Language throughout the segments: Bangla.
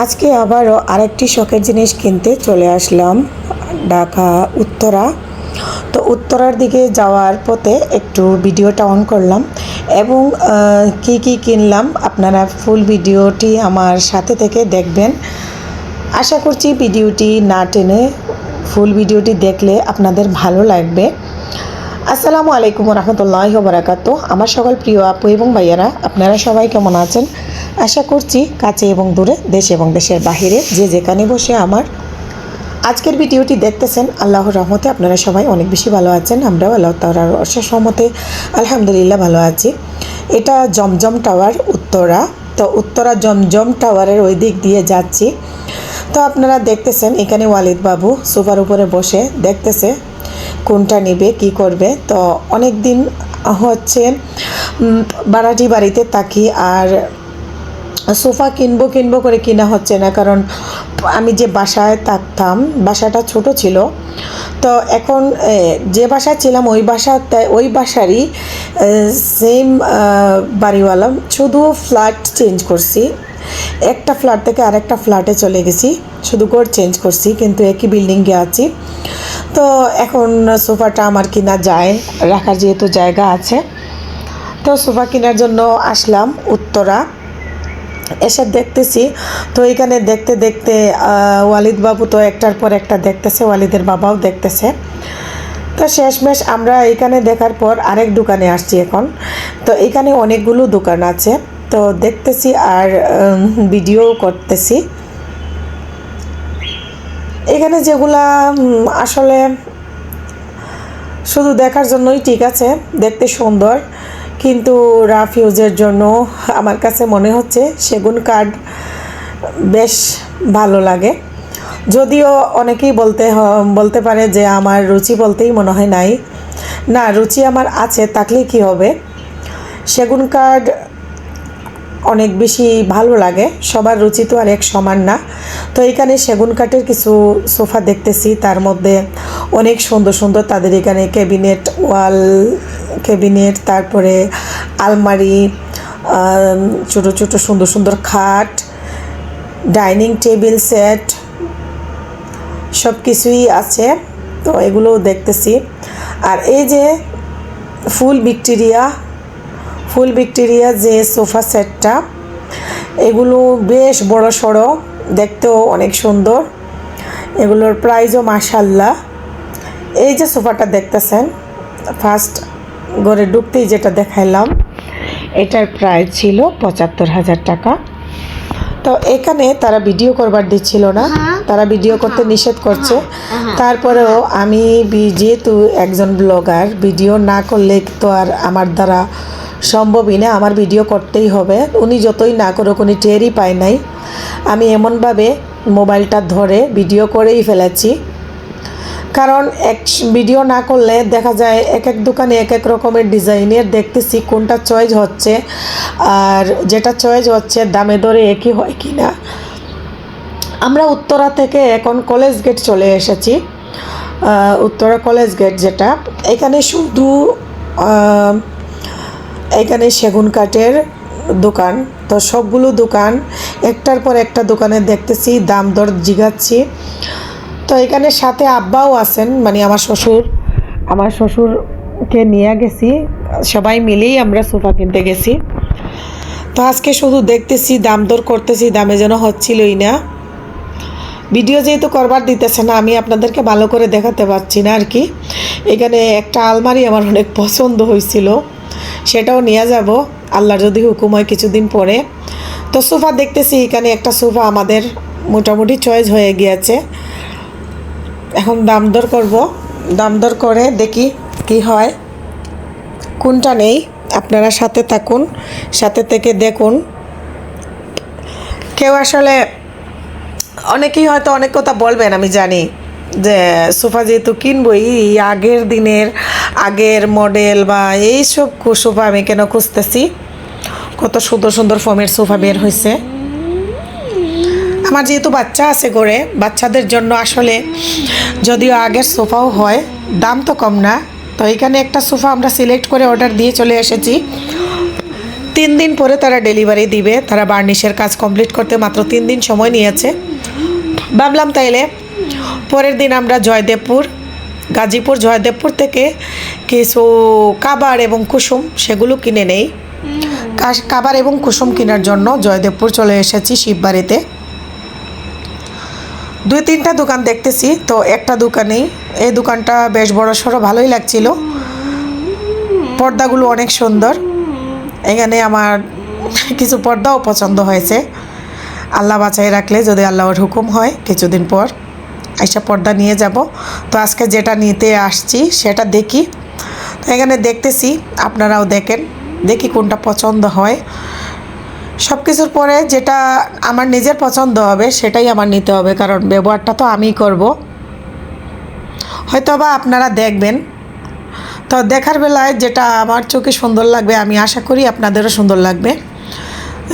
আজকে আবারও আরেকটি শখের জিনিস কিনতে চলে আসলাম, ঢাকা, উত্তরা। তো উত্তরার দিকে যাওয়ার পথে একটু ভিডিওটা অন করলাম এবং কি কি কিনলাম আপনারা ফুল ভিডিওটি আমার সাথে থেকে দেখবেন। আশা করছি ভিডিওটি না টেনে ফুল ভিডিওটি দেখলে আপনাদের ভালো লাগবে। আসসালামু আলাইকুম রহমতুল্লাহ বারাকাত আমার সকল প্রিয় আপু এবং ভাইয়ারা, আপনারা সবাই কেমন আছেন? আশা করছি কাছে এবং দূরে, দেশ এবং দেশের বাহিরে যে যেখানে বসে আমার আজকের ভিডিওটি দেখতেছেন, আল্লাহর রহমতে আপনারা সবাই অনেক বেশি ভালো আছেন, আমরাও আল্লাহ তালার অশেষ রহমতে আলহামদুলিল্লাহ ভালো আছি। এটা জমজম টাওয়ার উত্তরা, তো উত্তরা জমজম টাওয়ারের ওই দিক দিয়ে যাচ্ছি। তো আপনারা দেখতেছেন, এখানে ওয়ালিদ বাবু সোফার উপরে বসে দেখতেছে কোনটা নেবে, কি করবে। তো অনেক দিন হচ্ছে ভাড়াটি বাড়িতে থাকি আর সোফা কিনবো কিনবো করে কিনা হচ্ছে না, কারণ আমি যে বাসায় থাকতাম, বাসাটা ছোট ছিল, তো এখন যে বাসায় ছিলাম, ওই বাসা ওই বাসারই সেম বাড়িওয়ালা, শুধু ফ্ল্যাট চেঞ্জ করছি, একটা ফ্ল্যাট থেকে আরেকটা ফ্ল্যাটে চলে গেছি, শুধু ঘর চেঞ্জ করছি, কিন্তু একই বিল্ডিংয়ে আছি, তো এখন সোফাটা আমার কিনা যায়, রাখার যেহেতু জায়গা আছে, তো সোফা কেনার জন্য আসলাম উত্তরা। এসে দেখতেছি। তো এখানে দেখতে দেখতে ওয়ালিদ বাবু তো একটার পর একটা দেখতেছে, ওয়ালিদের বাবাও দেখতেছে। তো শেষমেশ আমরা এখানে দেখার পর আরেক দোকানে আসছি এখন। তো এখানে অনেকগুলো দোকান আছে। তো দেখতেছি আর ভিডিও করতেছি। এখানে যেগুলা আসলে শুধু দেখার জন্যই ঠিক আছে, দেখতে সুন্দর। কিন্তু রাফ ইউজের জন্য আমার কাছে মনে হচ্ছে সেগুন কাঠ বেশ ভালো লাগে। যদিও অনেকেই বলতে বলতে পারে যে আমার রুচি বলতেই মনে হয় নাই। না, রুচি আমার আছে, থাকলেই কী হবে? সেগুন কাঠ অনেক বেশি ভালো লাগে, সবার রুচি তো আর এক সমান না। তো এখানে সেগুন কাঠের কিছু সোফা দেখতেছি, তার মধ্যে অনেক সুন্দর সুন্দর তাদের এখানে ক্যাবিনেট, ওয়াল ক্যাবিনেট, তারপরে আলমারি ছোটো ছোটো সুন্দর সুন্দর খাট, ডাইনিং টেবিল সেট সব কিছুই আছে। তো এগুলোও দেখতেছি। আর এই যে ফুল ভিক্টোরিয়া ফুল ভিক্টোরিয়া যে সোফা সেটটা, এগুলো বেশ বড় সড়ো, দেখতেও অনেক সুন্দর। এগুলোর প্রাইজও মাসাল্লাহ এই যে সোফাটা দেখতেছেন, ফার্স্ট ঘরে ঢুকতেই যেটা দেখাইলাম এটার প্রাইস ছিল পঁচাত্তর হাজার টাকা। তো এখানে তারা ভিডিও করবার দিচ্ছিল না তারা ভিডিও করতে নিষেধ করছে। তারপরেও আমি যেহেতু একজন ব্লগার ভিডিও না করলে তো আর আমার দ্বারা সম্ভবই না আমার ভিডিও করতেই হবে। উনি যতই না করুক উনি টেরই পায় নাই। আমি এমনভাবে মোবাইলটা ধরে ভিডিও করেই ফেলেছি। কারণ এক ভিডিও না করলে দেখা যায় এক এক দোকানে এক এক রকমের ডিজাইনের দেখতেছি কোনটা চয়েস হচ্ছে আর যেটা চয়েস হচ্ছে দামে দরে একই হয় কি না। আমরা উত্তরা থেকে এখন কলেজ গেট চলে এসেছি। উত্তরা কলেজ গেট যেটা। এখানে শুধু এখানে সেগুন কাঠের দোকান। তো সবগুলো দোকান একটার পর একটা দোকানে দেখতেছি, দাম দর জিগাচ্ছি। তো এখানে সাথে আব্বাও আছেন মানে আমার শ্বশুর। আমার শ্বশুরকে নিয়ে গেছি, সবাই মিলেই আমরা সোফা কিনতে গেছি। তো আজকে শুধু দেখতেছি, দাম দর করতেছি, দামে যেন হচ্ছিলই না। ভিডিও যেহেতু করবার দিতেছে না, আমি আপনাদেরকে ভালো করে দেখাতে পারছি না আর কি। এখানে একটা আলমারি আমার অনেক পছন্দ হয়েছিল, সেটাও নিয়ে যাব। আল্লাহর যদি হুকুম হয় কিছুদিন পরে। তো সোফা দেখতেছি, এখানে একটা সোফা আমাদের মোটামুটি চয়েস হয়ে গিয়েছে। এখন দাম দর করব। দাম দর করে দেখি কি হয়। কোনটা নেই? আপনারা সাথে থাকুন, সাথে থেকে দেখুন। কেউ আসলে অনেকেই হয়তো অনেক কথা বলবেন, আমি জানি। যে, সোফা যেহেতু কিনবই আগের দিনের, আগের মডেল বা এইসব সোফা আমি কেন খুঁজতেছি? কত সুন্দর সুন্দর ফর্মের সোফা বের হয়েছে আমার যেহেতু বাচ্চা আছে ঘরে বাচ্চাদের জন্য আসলে যদিও আগের সোফাও হয় দাম তো কম না। তো এখানে একটা সোফা আমরা সিলেক্ট করে অর্ডার দিয়ে চলে এসেছি। তিন দিন পরে তারা ডেলিভারি দিবে তারা বার্নিশের কাজ কমপ্লিট করতে মাত্র তিন দিন সময় নিয়েছে। ভাবলাম তাইলে পরের দিন আমরা জয়দেবপুর গাজীপুর জয়দেবপুর থেকে কিছু কাবার এবং কুসুম সেগুলো কিনে নেই। কাবার এবং কুসুম কেনার জন্য জয়দেবপুর চলে এসেছি শিববাড়িতে। দুই তিনটা দোকান দেখতেছি, তো একটা দোকানেই। এই দোকানটা বেশ বড় সড়ো ভালোই লাগছিল। পর্দাগুলো অনেক সুন্দর। এখানে আমার কিছু পর্দাও পছন্দ হয়েছে। আল্লাহ বাঁচাই রাখলে যদি আল্লাহর হুকুম হয়, কিছুদিন পর আইসা পর্দা নিয়ে যাব। তো আজকে যেটা নিতে আসছি, সেটা দেখি। তো এখানে দেখতেছি, আপনারাও দেখেন। দেখি কোনটা পছন্দ হয়। সব কিছুর পরে যেটা আমার নিজের পছন্দ হবে, সেটাই আমার নিতে হবে, কারণ ব্যবহারটা তো আমিই করব। হয়তো বা আপনারা দেখবেন। তো দেখার বেলায় যেটা আমার চোখে সুন্দর লাগবে, আমি আশা করি আপনাদেরও সুন্দর লাগবে।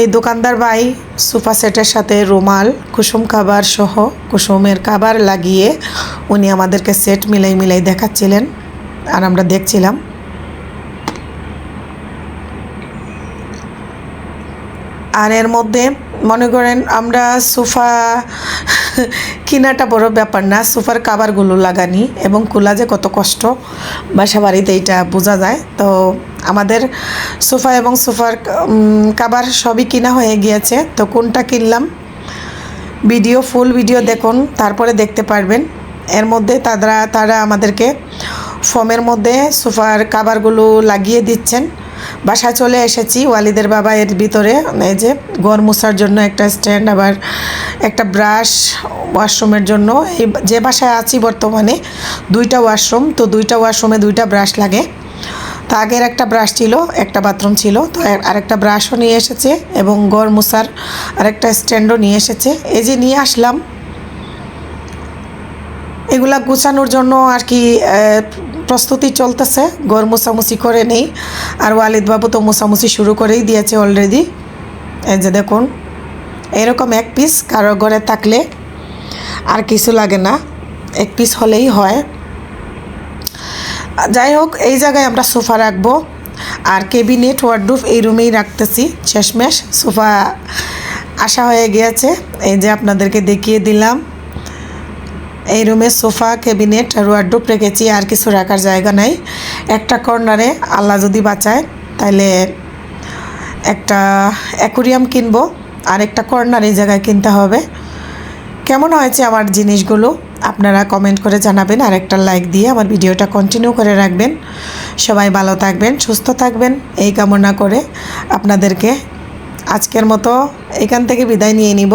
এই দোকানদার ভাই সোফা সেটের সাথে রুমাল, কুসুম খাবার সহ কুসুমের খাবার লাগিয়ে উনি আমাদেরকে সেট মিলাই মিলাই দেখাচ্ছিলেন, আর আমরা দেখছিলাম। আর এর মধ্যে মনে করেন আমরা সোফা কেনাটা বড় ব্যাপার না, সোফার কাভারগুলো লাগানি এবং খোলা যে কত কষ্ট, বাসা বাড়িতে এটা বোঝা যায়। তো আমাদের সোফা এবং সোফার কাভার সবই কিনা হয়ে গিয়েছে। তো কোনটা কিনলাম? ভিডিও ফুল ভিডিও দেখুন, তারপরে দেখতে পারবেন। এর মধ্যে তারা তারা আমাদেরকে ফোমের মধ্যে সোফার কাভারগুলো লাগিয়ে দিচ্ছেন। বাসায় চলে এসেছি, ওয়ালিদের বাবা এর ভিতরে, এই যে ঘর মোছার জন্য একটা স্ট্যান্ড, আবার একটা ব্রাশ ওয়াশরুমের জন্য। এই যে বাসায় আছি বর্তমানে, দুইটা ওয়াশরুম, তো দুইটা ওয়াশরুমে দুইটা ব্রাশ লাগে। তো আগের একটা ব্রাশ ছিল, একটা বাথরুম ছিল, তো আরেকটা ব্রাশও নিয়ে এসেছে এবং গড় মুসার আরেকটা স্ট্যান্ডও নিয়ে এসেছে। এই যে নিয়ে আসলাম। এগুলা গুছানোর জন্য আর কি প্রস্তুতি চলতেছে গড় মোছামুছি করে নেই। আর ওয়ালিদ বাবু তো মোছামুছি শুরু করেই দিয়েছে অলরেডি এই যে দেখুন, এরকম এক পিস কারও ঘরে থাকলে আর কিছু লাগে না। এক পিস হলেই হয়। যাই হোক, এই জায়গায় আমরা সোফা রাখব। আর কেবিনেট ওয়ার্ডরুফ এই রুমেই রাখতেছি। শেষমেশ সোফা আসা হয়ে গিয়েছে। এই যে আপনাদেরকে দেখিয়ে দিলাম। এই রুমে সোফা, ক্যাবিনেট আর ওয়ার্ডরোব রেখেছি, আর কিছু রাখার জায়গা নাই। একটা কর্নারে আল্লাহ যদি বাঁচায় তাহলে একটা অ্যাকুরিয়াম কিনবো, আর একটা কর্নার এই জায়গায় কিনতে হবে। কেমন হয়েছে আমার জিনিসগুলো? আপনারা কমেন্ট করে জানাবেন, আর একটা লাইক দিয়ে আমার ভিডিওটা কন্টিনিউ করে রাখবেন। সবাই ভালো থাকবেন, সুস্থ থাকবেন, এই কামনা করে আপনাদেরকে আজকের মতো এখান থেকে বিদায় নিয়ে নিব।